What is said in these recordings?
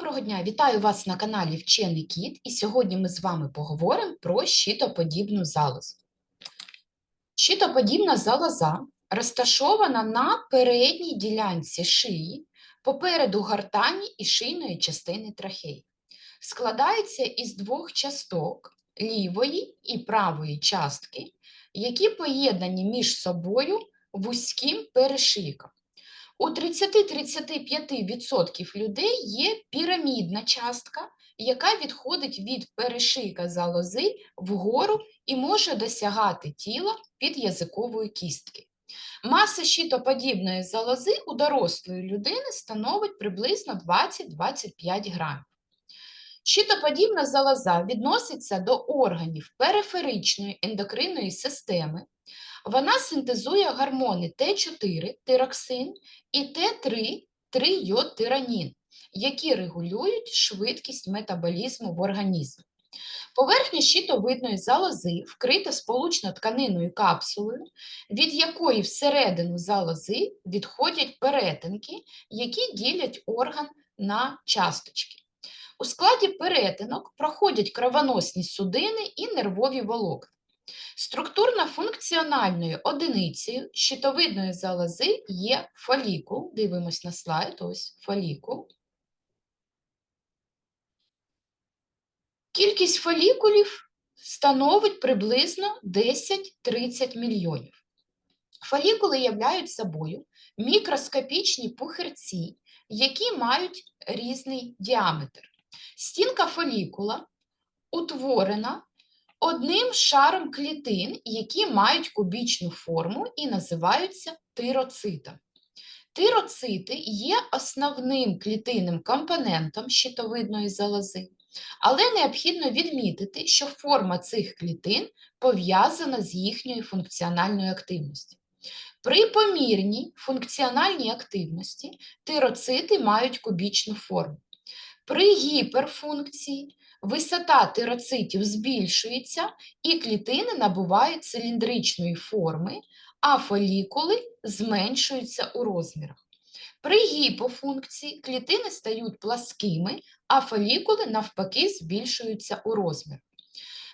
Доброго дня! Вітаю вас на каналі Вчений Кіт, і сьогодні ми з вами поговоримо про щитоподібну залозу. Щитоподібна залоза розташована на передній ділянці шиї, попереду гортані і шийної частини трахеї. Складається із двох часток лівої і правої частки, які поєднані між собою вузьким перешийком. У 30-35% людей є пірамідна частка, яка відходить від перешийка залози вгору і може досягати тіла під язикової кістки. Маса щитоподібної залози у дорослої людини становить приблизно 20-25 грамів. Щитоподібна залоза відноситься до органів периферичної ендокринної системи, вона синтезує гормони Т4 тироксин і Т3 трийодтиранін, які регулюють швидкість метаболізму в організмі. Поверхня щитовидної залози вкрита сполучно-тканинною капсулою, від якої всередину залози відходять перетинки, які ділять орган на часточки. У складі перетинок проходять кровоносні судини і нервові волокна. Структурно-функціональною одиницею щитовидної залози є фолікул. Дивимось на слайд, ось фолікул. Кількість фолікулів становить приблизно 10-30 мільйонів. Фолікули являють собою мікроскопічні пухирці, які мають різний діаметр. Стінка фолікула утворена одним шаром клітин, які мають кубічну форму і називаються тироцитами. Тироцити є основним клітинним компонентом щитовидної залози, але необхідно відмітити, що форма цих клітин пов'язана з їхньою функціональною активністю. При помірній функціональній активності тироцити мають кубічну форму. При гіперфункції висота тироцитів збільшується і клітини набувають циліндричної форми, а фолікули зменшуються у розмірах. При гіпофункції клітини стають пласкими, а фолікули навпаки збільшуються у розмірах.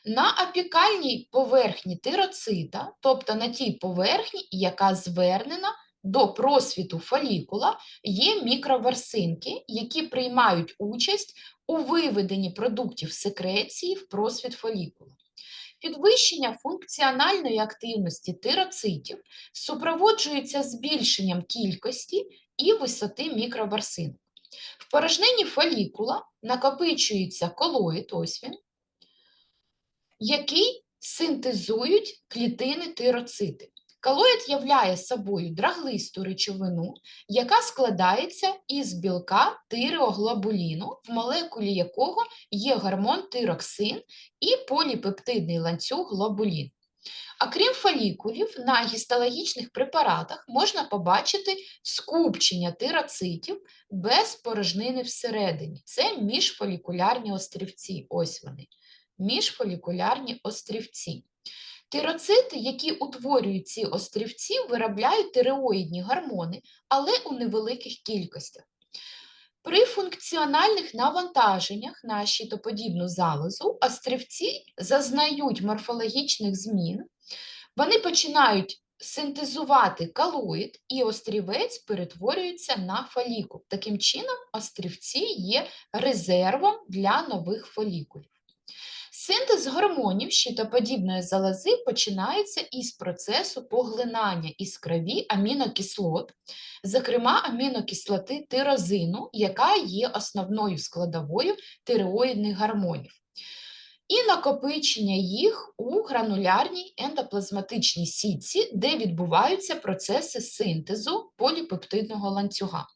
На апікальній поверхні тироцита, тобто на тій поверхні, яка звернена до просвіту фолікула, є мікроварсинки, які приймають участь у виведенні продуктів секреції в просвіт фолікула. Підвищення функціональної активності тироцитів супроводжується збільшенням кількості і висоти мікроварсинок. В порожнині фолікула накопичується колоїд, ось він, який синтезують клітини тироцити. Калоїд являє собою драглисту речовину, яка складається із білка тиреоглобуліну, в молекулі якого є гормон тироксин і поліпептидний ланцюг глобулін. А крім фолікулів, на гістологічних препаратах можна побачити скупчення тироцитів без порожнини всередині. Це міжфолікулярні острівці. Ось вони. Міжфолікулярні острівці. Тироцити, які утворюють ці острівці, виробляють тиреоїдні гормони, але у невеликих кількостях. При функціональних навантаженнях на щитоподібну залозу острівці зазнають морфологічних змін, вони починають синтезувати калоїд, і острівець перетворюється на фолікул. Таким чином, острівці є резервом для нових фолікулів. Синтез гормонів щитоподібної залози починається із процесу поглинання із крові амінокислот, зокрема амінокислоти тирозину, яка є основною складовою тиреоїдних гормонів, і накопичення їх у гранулярній ендоплазматичній сітці, де відбуваються процеси синтезу поліпептидного ланцюга.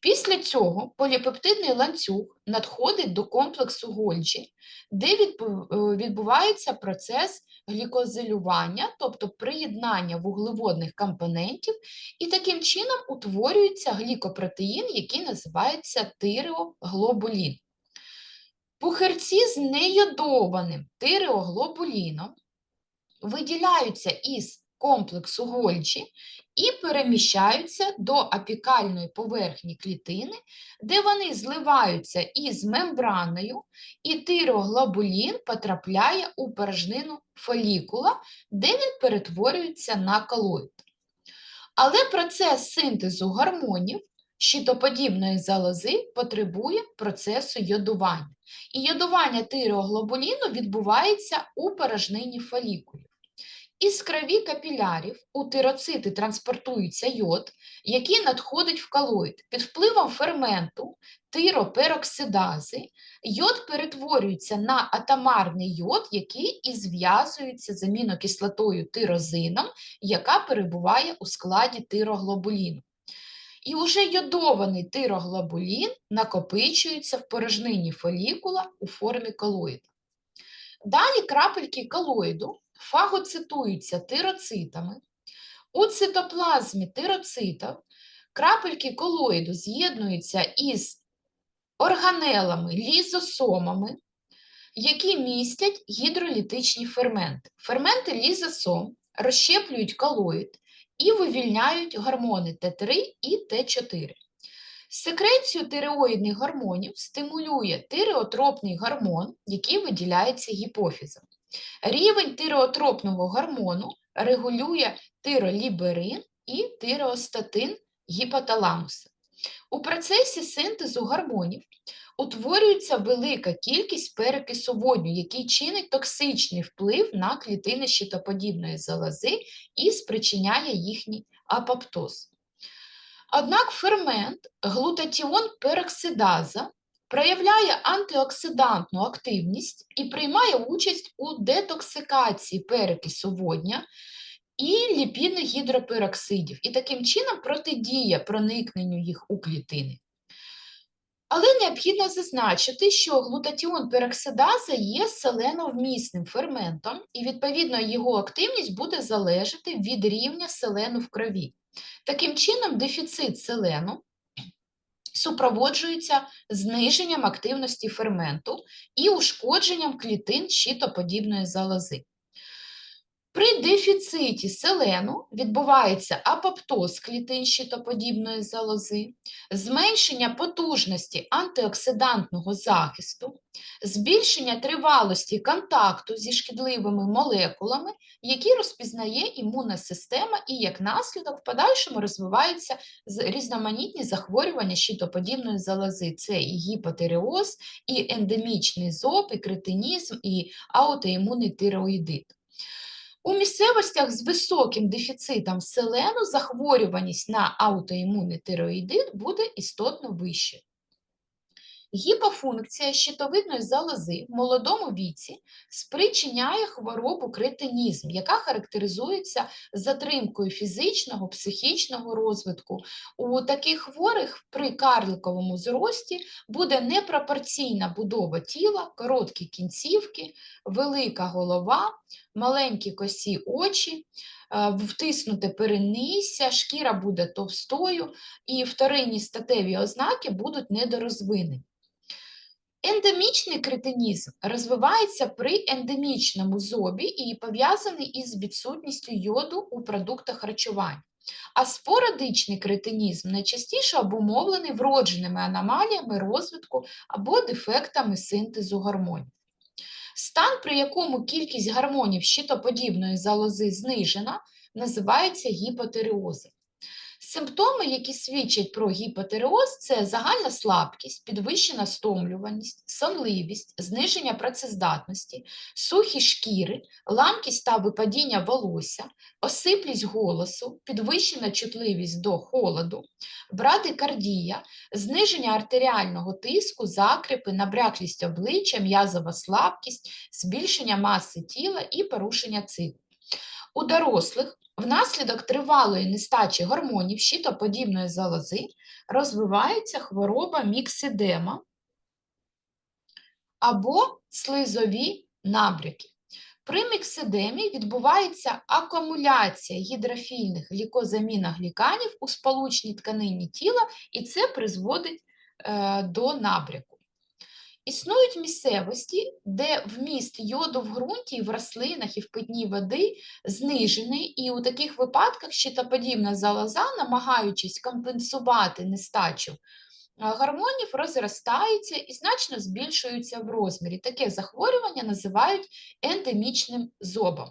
Після цього поліпептидний ланцюг надходить до комплексу Гольджі, де е, відбувається процес глікозилювання, тобто приєднання вуглеводних компонентів, і таким чином утворюється глікопротеїн, який називається тиреоглобулін. Пухирці з нейодованим тиреоглобуліном виділяються із комплексу Гольджі і переміщаються до апікальної поверхні клітини, де вони зливаються із мембраною, і тироглобулін потрапляє у порожнину фолікула, де він перетворюється на колоїд. Але процес синтезу гормонів щитоподібної залози потребує процесу йодування. І йодування тиреоглобуліну відбувається у порожнині фолікулів. Із крові капілярів у тироцити транспортується йод, який надходить в колоїд. Під впливом ферменту тиропероксидази йод перетворюється на атомарний йод, який і зв'язується з амінокислотою тирозином, яка перебуває у складі тироглобуліну. І уже йодований тироглобулін накопичується в порожнині фолікула у формі колоїда. Далі крапельки колоїду фагоцитуються тироцитами. У цитоплазмі тироцитів крапельки колоїду з'єднуються із органелами, лізосомами, які містять гідролітичні ферменти. Ферменти лізосом розщеплюють колоїд і вивільняють гормони Т3 і Т4. Секрецію тиреоїдних гормонів стимулює тиреотропний гормон, який виділяється гіпофізом. Рівень тиреотропного гормону регулює тироліберин і тиреостатин гіпоталамуса. У процесі синтезу гормонів утворюється велика кількість перекису водню, який чинить токсичний вплив на клітини щитоподібної залози і спричиняє їхній апоптоз. Однак фермент глутатіон пероксидаза проявляє антиоксидантну активність і приймає участь у детоксикації перекису водня і ліпідних гідропероксидів, і таким чином протидіє проникненню їх у клітини. Але необхідно зазначити, що глутатіон пероксидаза є селеновмісним ферментом, і, відповідно, його активність буде залежати від рівня селену в крові. Таким чином, дефіцит селену супроводжується зниженням активності ферменту і ушкодженням клітин щитоподібної залози. При дефіциті селену відбувається апоптоз клітин щитоподібної залози, зменшення потужності антиоксидантного захисту, збільшення тривалості контакту зі шкідливими молекулами, які розпізнає імунна система, і як наслідок в подальшому розвиваються різноманітні захворювання щитоподібної залози. Це і гіпотиреоз, і ендемічний зоб, і кретинізм, і аутоімунний тиреоїдит. У місцевостях з високим дефіцитом селену захворюваність на аутоімунний тироїдит буде істотно вищою. Гіпофункція щитовидної залози в молодому віці спричиняє хворобу кретинізм, яка характеризується затримкою фізичного, психічного розвитку. У таких хворих при карликовому зрості буде непропорційна будова тіла, короткі кінцівки, велика голова, маленькі косі очі. Е, втиснуте перенісся, шкіра буде товстою, і вторинні статеві ознаки будуть недорозвинені. Ендемічний кретинізм розвивається при ендемічному зобі і пов'язаний із відсутністю йоду у продуктах харчування. А спорадичний кретинізм найчастіше обумовлений вродженими аномаліями розвитку або дефектами синтезу гормонів. Стан, при якому кількість гормонів щитоподібної залози знижена, називається гіпотиреозом. Симптоми, які свідчать про гіпотереоз, це загальна слабкість, підвищена стомлюваність, сонливість, зниження працездатності, сухі шкіри, ламкість та випадіння волосся, осиплість голосу, підвищена чутливість до холоду, брадикардія, зниження артеріального тиску, закріпи, набряклість обличчя, м'язова слабкість, збільшення маси тіла і порушення циклу. У дорослих Внаслідок тривалої нестачі гормонів щитоподібної залози розвивається хвороба міксидема або слизові набряки. При міксидемі відбувається акумуляція гідрофільних глікозаміногліканів у сполучній тканині тіла, і це призводить е, до набряку. Існують місцевості, де вміст йоду в ґрунті, в рослинах і в питній води знижений, і у таких випадках щитоподібна залоза, намагаючись компенсувати нестачу гормонів, розростається і значно збільшується в розмірі. Таке захворювання називають ендемічним зобом.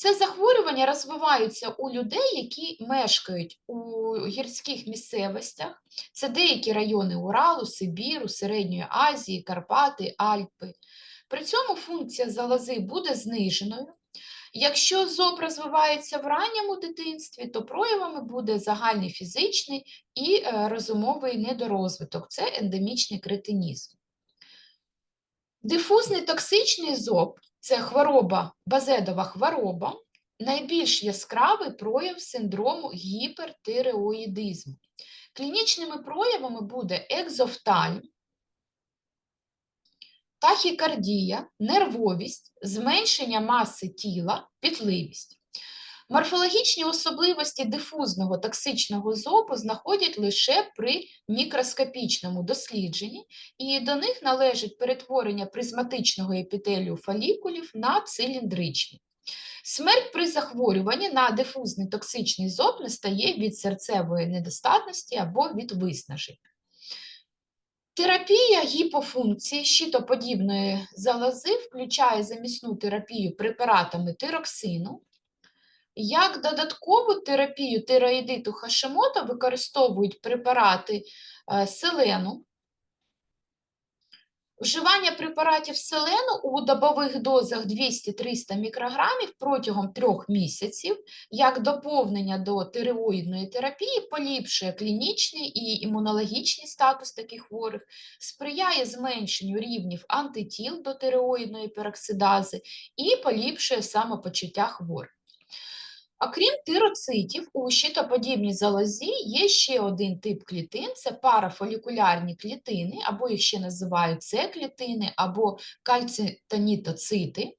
Це захворювання розвиваються у людей, які мешкають у гірських місцевостях. Це деякі райони Уралу, Сибіру, Середньої Азії, Карпати, Альпи. При цьому функція залози буде зниженою. Якщо зоб розвивається в ранньому дитинстві, то проявами буде загальний фізичний і е, розумовий недорозвиток це ендемічний кретинізм. Дифузний токсичний зоб це хвороба, базедова хвороба, найбільш яскравий прояв синдрому гіпертиреоїдизму. Клінічними проявами буде екзофтальм, тахікардія, нервовість, зменшення маси тіла, пітливість. Морфологічні особливості дифузного токсичного зобу знаходять лише при мікроскопічному дослідженні, і до них належить перетворення призматичного епітелію фолікулів на циліндричні. Смерть при захворюванні на дифузний токсичний зоб настає від серцевої недостатності або від виснажень. Терапія гіпофункції щитоподібної залози включає замісну терапію препаратами тироксину. Як додаткову терапію тироїдиту Хашимота використовують препарати е, селену. Вживання препаратів селену у добових дозах 200-300 мікрограмів протягом трьох місяців як доповнення до тиреоїдної терапії поліпшує клінічний і імунологічний статус таких хворих, сприяє зменшенню рівнів антитіл до тиреоїдної пероксидази і поліпшує самопочуття хворих. Окрім тироцитів, у щитоподібній залозі є ще один тип клітин це парафолікулярні клітини, або їх ще називають С-клітини, або кальцитонітоцити.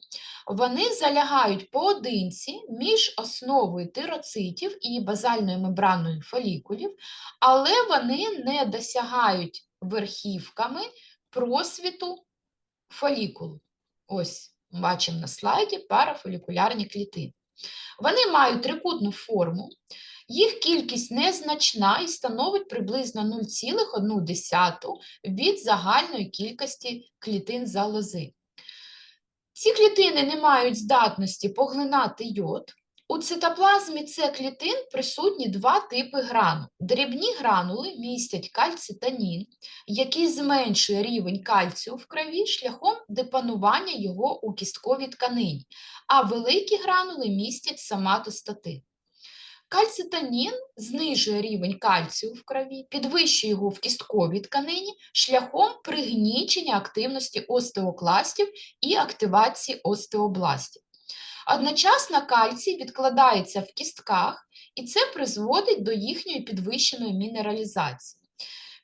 Вони залягають поодинці між основою тироцитів і базальною мембраною фолікулів, але вони не досягають верхівками просвіту фолікулу. Ось бачимо на слайді парафолікулярні клітини. Вони мають трикутну форму, їх кількість незначна і становить приблизно 0,1 від загальної кількості клітин залози. Ці клітини не мають здатності поглинати йод. У цитоплазмі С клітин присутні два типи грану. Дрібні гранули містять кальцитанін, який зменшує рівень кальцію в крові шляхом депанування його у кістковій тканині, а великі гранули містять саматостатин. Кальцитанін знижує рівень кальцію в крові, підвищує його в кістковій тканині шляхом пригнічення активності остеокластів і активації остеобластів. Одночасно кальцій відкладається в кістках, і це призводить до їхньої підвищеної мінералізації.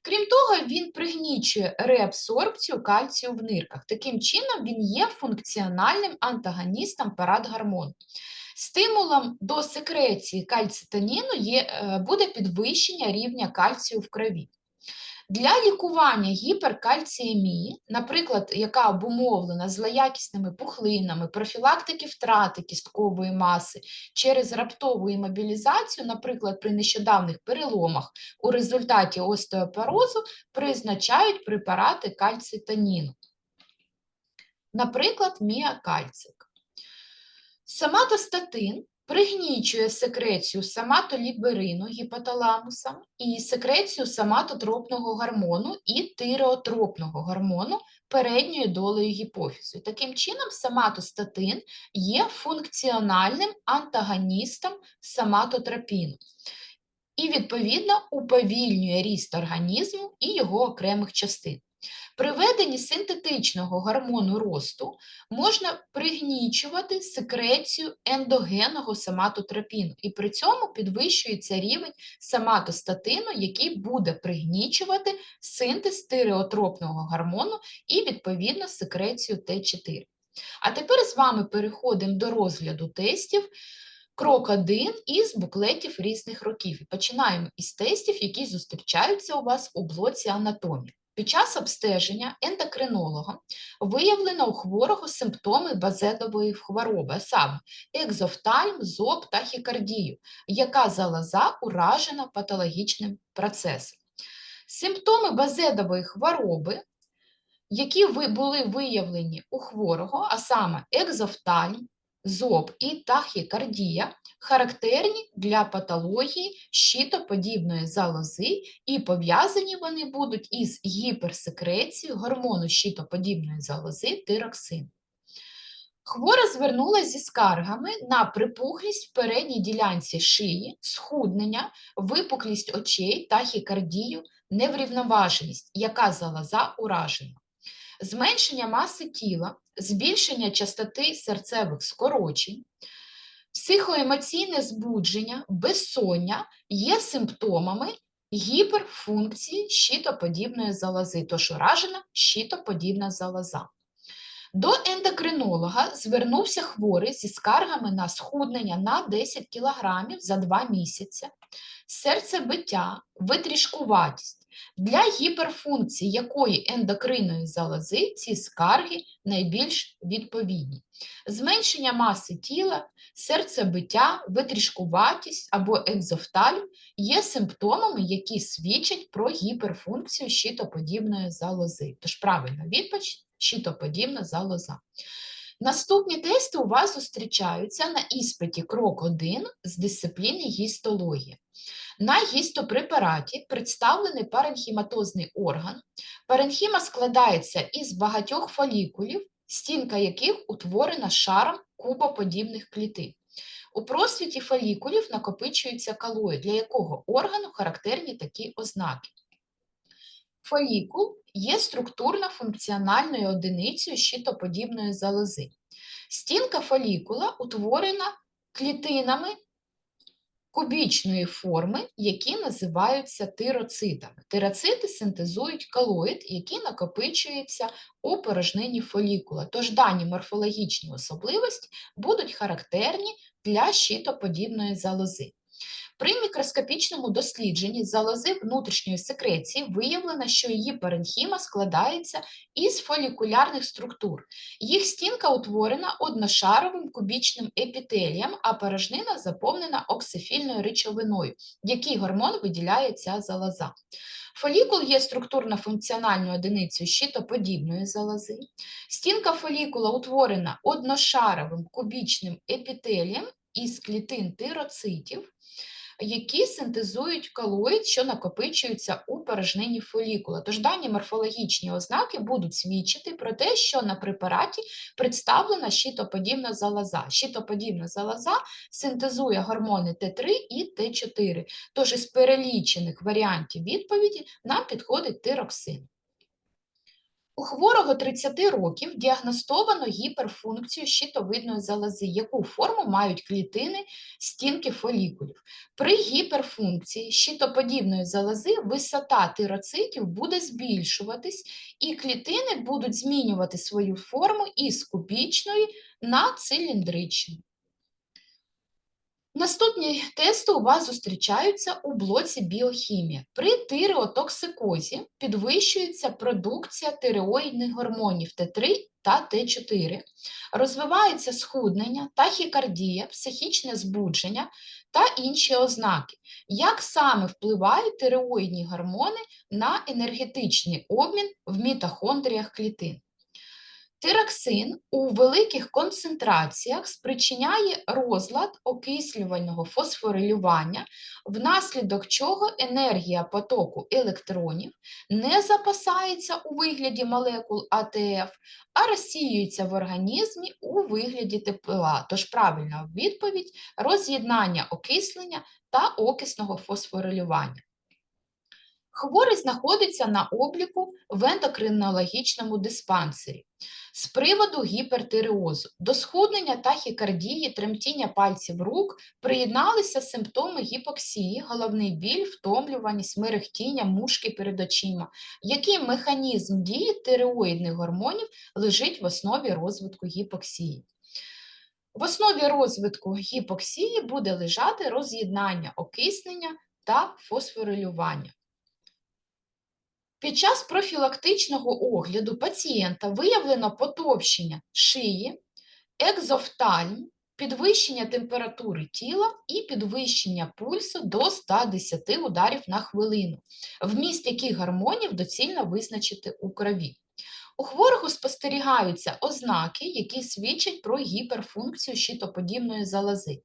Крім того, він пригнічує реабсорбцію кальцію в нирках. Таким чином, він є функціональним антагоністом парадгормону. Стимулом до секреції кальцитоніну є, е, буде підвищення рівня кальцію в крові. Для лікування гіперкальціємії, наприклад, яка обумовлена злоякісними пухлинами, профілактики втрати кісткової маси через раптову імобілізацію, наприклад, при нещодавних переломах у результаті остеопорозу, призначають препарати кальцитоніну. Наприклад, міакальцик. Саматостатин пригнічує секрецію саматоліберину гіпоталамуса і секрецію саматотропного гормону і тиреотропного гормону передньою долею гіпофізу. Таким чином, саматостатин є функціональним антагоністом саматотропіну. І, відповідно, уповільнює ріст організму і його окремих частин. При веденні синтетичного гормону росту можна пригнічувати секрецію ендогенного саматотропіну, і при цьому підвищується рівень саматостатину, який буде пригнічувати синтез стереотропного гормону і, відповідно, секрецію Т4. А тепер з вами переходимо до розгляду тестів. Крок 1 із буклетів різних років. Починаємо із тестів, які зустрічаються у вас у блоці анатомії. Під час обстеження ендокринолога виявлено у хворого симптоми базедової хвороби, а саме екзофтальм, зоб та хікардію, яка залоза уражена патологічним процесом. Симптоми базедової хвороби, які були виявлені у хворого, а саме екзофтальм, зоб і тахікардія, характерні для патології щитоподібної залози і пов'язані вони будуть із гіперсекрецією гормону щитоподібної залози тироксин. Хвора звернулася зі скаргами на припухлість в передній ділянці шиї, схуднення, випуклість очей, тахікардію, неврівноваженість, яка залоза уражена. Зменшення маси тіла, збільшення частоти серцевих скорочень, психоемоційне збудження, безсоння є симптомами гіперфункції щитоподібної залози, тож уражена щитоподібна залоза. До ендокринолога звернувся хворий зі скаргами на схуднення на 10 кг за 2 місяці, серцебиття, витрішкуватість. Для гіперфункції якої ендокринної залози ці скарги найбільш відповідні. Зменшення маси тіла, серцебиття, витрішкуватість або екзофтальм є симптомами, які свідчать про гіперфункцію щитоподібної залози. Тож правильна відповідь – щитоподібна залоза. Наступні тести у вас зустрічаються на іспиті крок 1 з дисципліни гістологія. На гістопрепараті представлений паренхіматозний орган. Паренхіма складається із багатьох фолікулів, стінка яких утворена шаром кубоподібних клітин. У просвіті фолікулів накопичується калої, для якого органу характерні такі ознаки. Фолікул є структурно-функціональною одиницею щитоподібної залози. Стінка фолікула утворена клітинами кубічної форми, які називаються тироцитами. Тироцити синтезують калоїд, який накопичується у порожнині фолікула. Тож дані морфологічні особливості будуть характерні для щитоподібної залози. При мікроскопічному дослідженні залози внутрішньої секреції виявлено, що її паренхіма складається із фолікулярних структур. Їх стінка утворена одношаровим кубічним епітелієм, а порожнина заповнена оксифільною речовиною, який гормон виділяє ця залоза. Фолікул є структурно-функціональною одиницею щитоподібної залози. Стінка фолікула утворена одношаровим кубічним епітелієм із клітин тироцитів, які синтезують колоїд, що накопичуються у порожнині фолікула. Тож дані морфологічні ознаки будуть свідчити про те, що на препараті представлена щитоподібна залоза. Щитоподібна залоза синтезує гормони Т3 і Т4. Тож із перелічених варіантів відповіді нам підходить тироксин. У хворого 30 років діагностовано гіперфункцію щитовидної залози, яку форму мають клітини стінки фолікулів. При гіперфункції щитоподібної залози висота тироцитів буде збільшуватись, і клітини будуть змінювати свою форму із кубічної на циліндричну. Наступні тести у вас зустрічаються у блоці біохімія. При тиреотоксикозі підвищується продукція тиреоїдних гормонів Т3 та Т4, розвивається схуднення, тахікардія, психічне збудження та інші ознаки. Як саме впливають тиреоїдні гормони на енергетичний обмін в мітохондріях клітин? Тироксин у великих концентраціях спричиняє розлад окислювального фосфорилювання, внаслідок чого енергія потоку електронів не запасається у вигляді молекул АТФ, а розсіюється в організмі у вигляді тепла. Тож правильна відповідь роз'єднання окислення та окисного фосфорилювання. Хворий знаходиться на обліку в ендокринологічному диспансері. З приводу гіпертиреозу до схуднення тахікардії, тремтіння пальців рук приєдналися симптоми гіпоксії, головний біль, втомлюваність, мерехтіння, мушки перед очима. Який механізм дії тиреоїдних гормонів лежить в основі розвитку гіпоксії? В основі розвитку гіпоксії буде лежати роз'єднання окиснення та фосфорилювання. Під час профілактичного огляду пацієнта виявлено потовщення шиї, екзофтальм, підвищення температури тіла і підвищення пульсу до 110 ударів на хвилину, вміст яких гормонів доцільно визначити у крові. У хворого спостерігаються ознаки, які свідчать про гіперфункцію щитоподібної залози.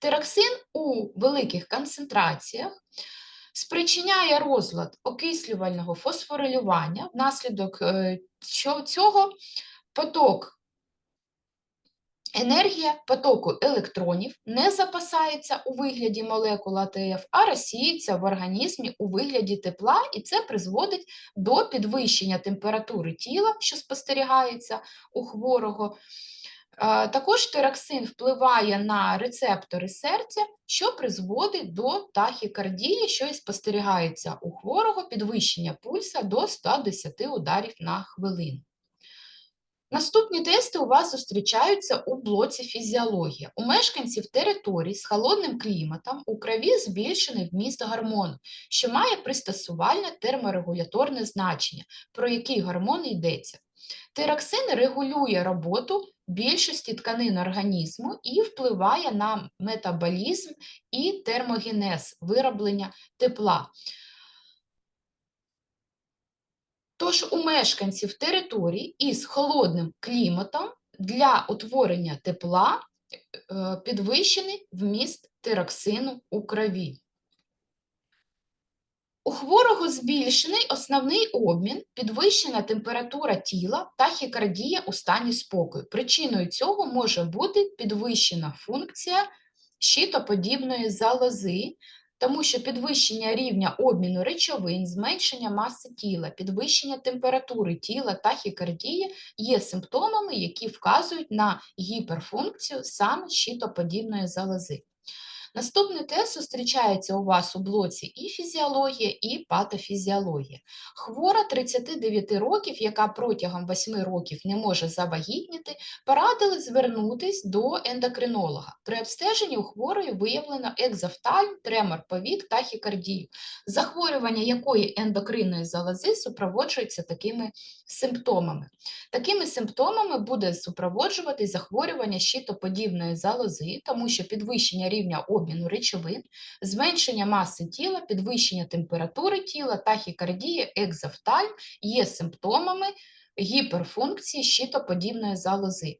Тероксин у великих концентраціях спричиняє розлад окислювального фосфорилювання, внаслідок е, цього поток Енергія потоку електронів не запасається у вигляді молекул АТФ, а розсіється в організмі у вигляді тепла, і це призводить до підвищення температури тіла, що спостерігається у хворого. Е, Також тироксин впливає на рецептори серця, що призводить до тахікардії, що і спостерігається у хворого підвищення пульса до 110 ударів на хвилину. Наступні тести у вас зустрічаються у блоці фізіологія. У мешканців територій з холодним кліматом у крові збільшений вміст гормону, що має пристосувальне терморегуляторне значення, про який гормон йдеться. Тироксин регулює роботу більшості тканин організму і впливає на метаболізм і термогенез вироблення тепла. Тож у мешканців територій із холодним кліматом для утворення тепла е, підвищений вміст тироксину у крові. У хворого збільшений основний обмін, підвищена температура тіла та хікардія у стані спокою. Причиною цього може бути підвищена функція щитоподібної залози, тому що підвищення рівня обміну речовин, зменшення маси тіла, підвищення температури тіла та хікардія є симптомами, які вказують на гіперфункцію саме щитоподібної залози. Наступний тест зустрічається у вас у блоці і фізіологія, і патофізіологія. Хвора 39 років, яка протягом 8 років не може завагітніти, порадили звернутись до ендокринолога. При обстеженні у хворої виявлено екзофтальм, тремор повік та хікардію, захворювання якої ендокринної залози супроводжується такими симптомами. Такими симптомами буде супроводжувати захворювання щитоподібної залози, тому що підвищення рівня обміну речовин, зменшення маси тіла, підвищення температури тіла, тахікардія, екзофтальм є симптомами гіперфункції щитоподібної залози.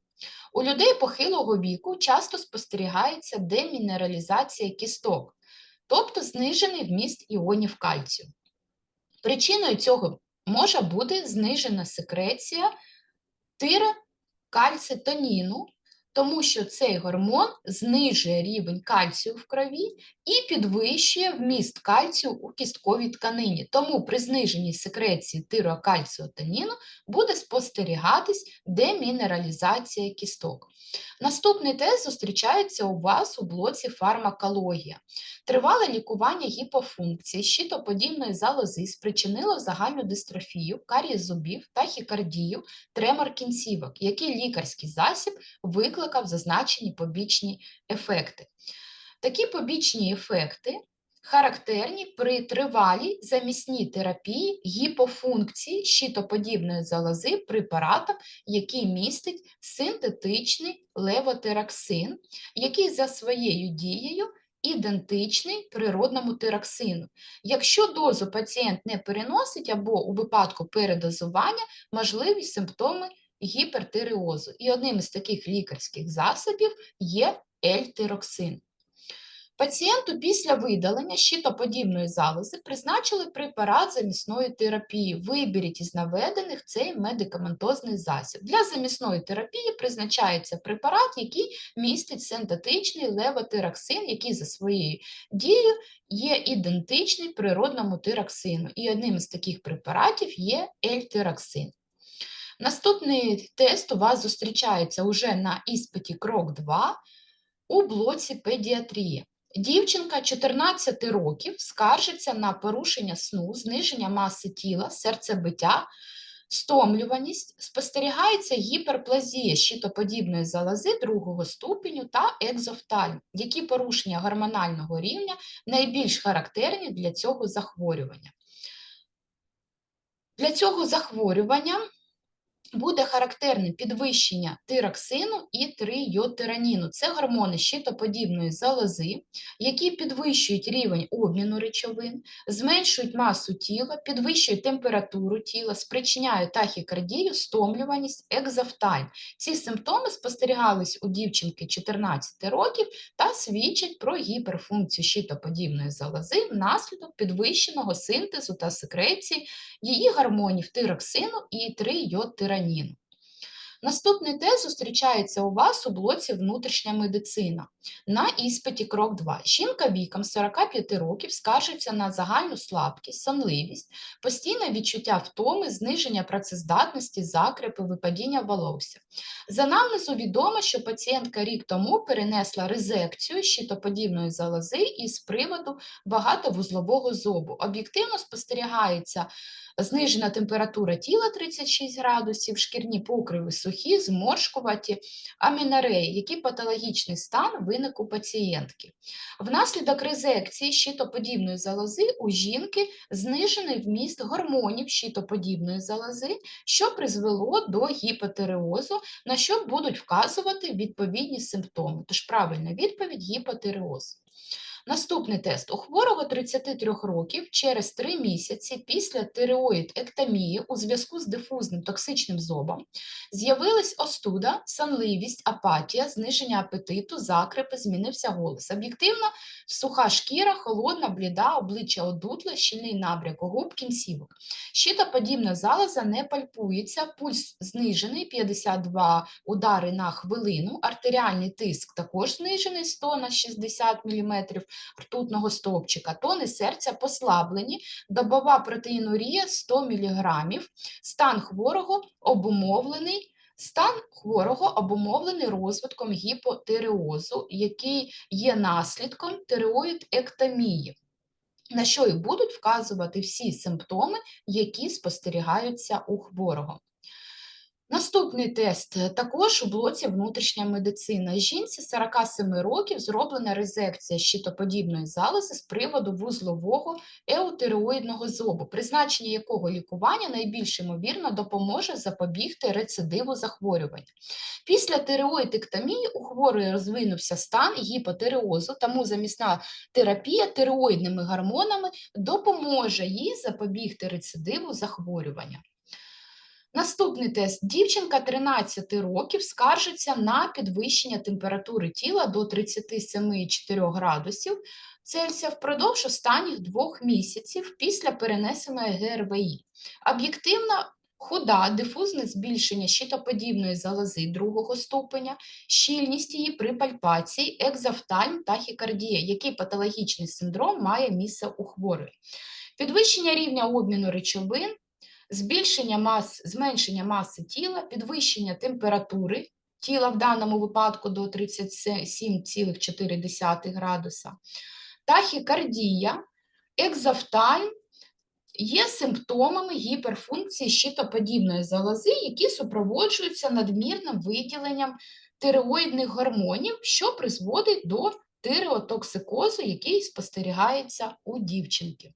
У людей похилого віку часто спостерігається демінералізація кісток, тобто знижений вміст іонів кальцію. Причиною цього може бути знижена секреція тирокальцитоніну, тому що цей гормон знижує рівень кальцію в крові і підвищує вміст кальцію у кістковій тканині. Тому при зниженні секреції тирокальціотоніну буде спостерігатись демінералізація кісток. Наступний тест зустрічається у вас у блоці фармакологія. Тривале лікування гіпофункції щитоподібної залози спричинило загальну дистрофію, карієс зубів, тахікардію, тремор кінцівок, який лікарський засіб викликав зазначені побічні ефекти. Такі побічні ефекти характерні при тривалій замісній терапії гіпофункції щитоподібної залози препаратом, який містить синтетичний левотероксин, який за своєю дією ідентичний природному тироксину. Якщо дозу пацієнт не переносить або у випадку передозування можливі симптоми гіпертиреозу. І одним із таких лікарських засобів є L-тироксин. Пацієнту після видалення щитоподібної залози призначили препарат замісної терапії. Виберіть із наведених цей медикаментозний засіб. Для замісної терапії призначається препарат, який містить синтетичний левотироксин, який за своєю дією є ідентичний природному тироксину. І одним із таких препаратів є L-тироксин. Наступний тест у вас зустрічається уже на іспиті крок 2 у блоці педіатрії. Дівчинка 14 років скаржиться на порушення сну, зниження маси тіла, серцебиття, стомлюваність, спостерігається гіперплазія щитоподібної залози другого ступеню та екзофтальм, які порушення гормонального рівня найбільш характерні для цього захворювання. Для цього захворювання буде характерне підвищення тироксину і трийодтираніну. Це гормони щитоподібної залози, які підвищують рівень обміну речовин, зменшують масу тіла, підвищують температуру тіла, спричиняють тахікардію, стомлюваність, екзофтальм. Ці симптоми спостерігались у дівчинки 14 років та свідчать про гіперфункцію щитоподібної залози внаслідок підвищеного синтезу та секреції її гормонів тироксину і трийодтираніну. Наступний тест зустрічається у вас у блоці внутрішня медицина. На іспиті крок 2. Жінка віком 45 років скаржиться на загальну слабкість, сонливість, постійне відчуття втоми, зниження працездатності, закрепи, випадіння волосся. За анамнезу відомо, що пацієнтка рік тому перенесла резекцію щитоподібної залози із приводу багатовузлового зобу. Об'єктивно спостерігається знижена температура тіла 36 градусів, шкірні покриви сухі, зморшкуваті, амінореї, який патологічний стан виник у пацієнтки. Внаслідок резекції щитоподібної залози у жінки знижений вміст гормонів щитоподібної залози, що призвело до гіпотереозу, на що будуть вказувати відповідні симптоми. Тож правильна відповідь гіпотереоз. Наступний тест. У хворого 33 років через 3 місяці після тиреоїд-ектомії у зв'язку з дифузним токсичним зобом з'явилась остуда, сонливість, апатія, зниження апетиту, закрепи, змінився голос. Об'єктивно, суха шкіра, холодна, бліда, обличчя одутле, щільний набряк губ, кінцівок. Щитоподібна залоза не пальпується, пульс знижений 52 удари на хвилину, артеріальний тиск також знижений 100 на 60 мм ртутного стовпчика, тони серця послаблені, добова протеїнурія 100 мг, стан хворого обумовлений. Стан хворого обумовлений розвитком гіпотиреозу, який є наслідком тиреоїд-ектомії, на що і будуть вказувати всі симптоми, які спостерігаються у хворого. Наступний тест також у блоці внутрішня медицина. Жінці 47 років зроблена резекція щитоподібної залози з приводу вузлового еутероїдного зобу, призначення якого лікування найбільш ймовірно допоможе запобігти рецидиву захворювання. Після тиреоїдектомії у хворої розвинувся стан гіпотиреозу, тому замісна терапія тиреоїдними гормонами допоможе їй запобігти рецидиву захворювання. Наступний тест. Дівчинка 13 років скаржиться на підвищення температури тіла до 37,4 градусів Цельсія впродовж останніх двох місяців після перенесеної ГРВІ. Об'єктивно худа, дифузне збільшення щитоподібної залози другого ступеня, щільність її при пальпації, екзофтальм, тахікардія, який патологічний синдром має місце у хворої. Підвищення рівня обміну речовин збільшення мас, зменшення маси тіла, підвищення температури тіла в даному випадку до 37,4 градуса, тахікардія, екзофтальм є симптомами гіперфункції щитоподібної залози, які супроводжуються надмірним виділенням тиреоїдних гормонів, що призводить до тиреотоксикозу, який спостерігається у дівчинки.